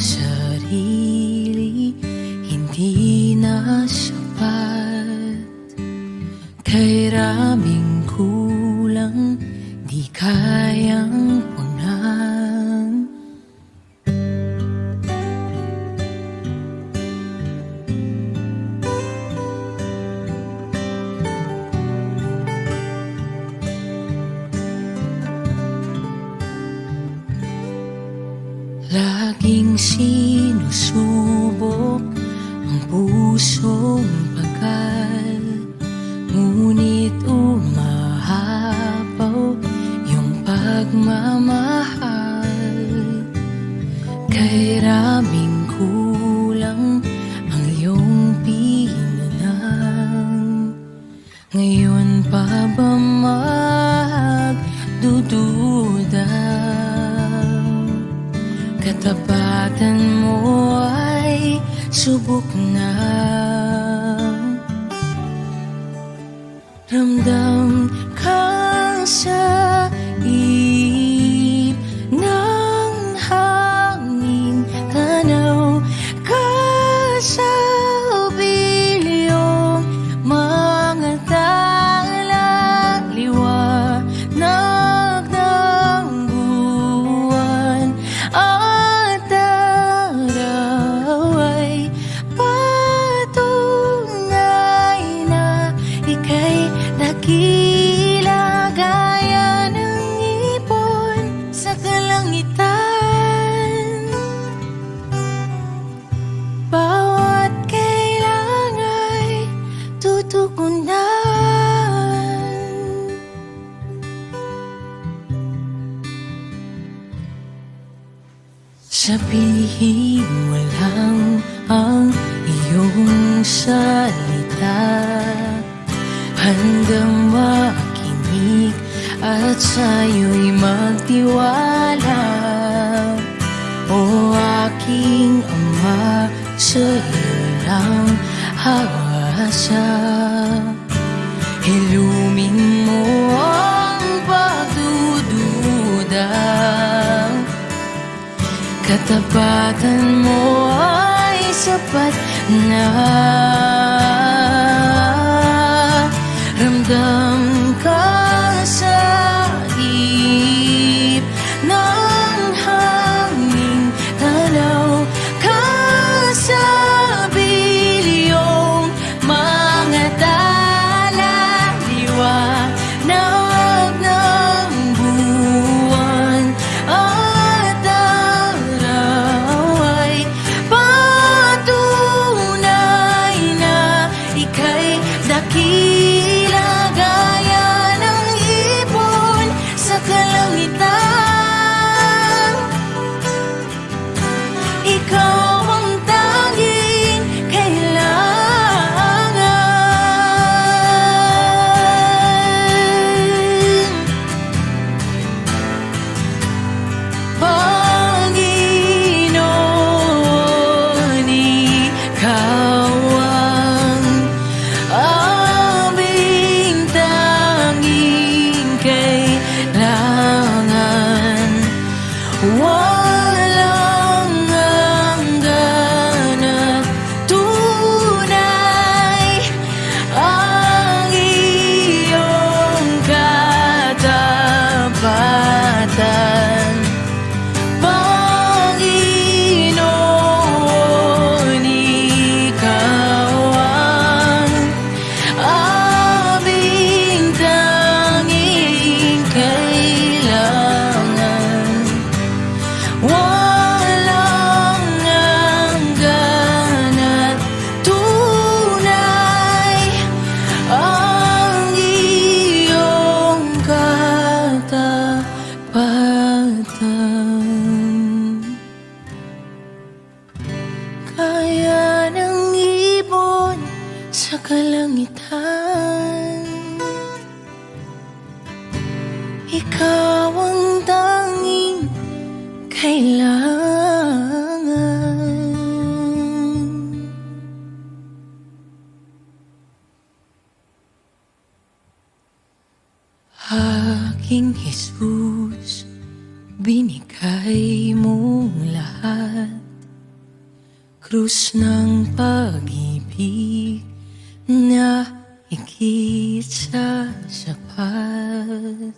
sarili Hindi na sapat. Kay raming kulang Di kayang Laging sinusubok ang pusong pagal Ngunit umahapaw yung pagmamahal Kay raming kulang ang iyong pinanang Ngayon pa ba magdududa? Katapatan mo ay subok na. Ramdam Sabihin mo lang ang iyong salita. Handang makinig at sa'yo'y magtiwala. O aking Ama, sa'yo lang hawasa. Ilumin Katapatan mo ay sapat na. Ramdam sa kalangitan. Ikaw ang tanging kailangan. Aking Jesus, binigay mong lahat. Krus ng pag-ibig na higit sa sapat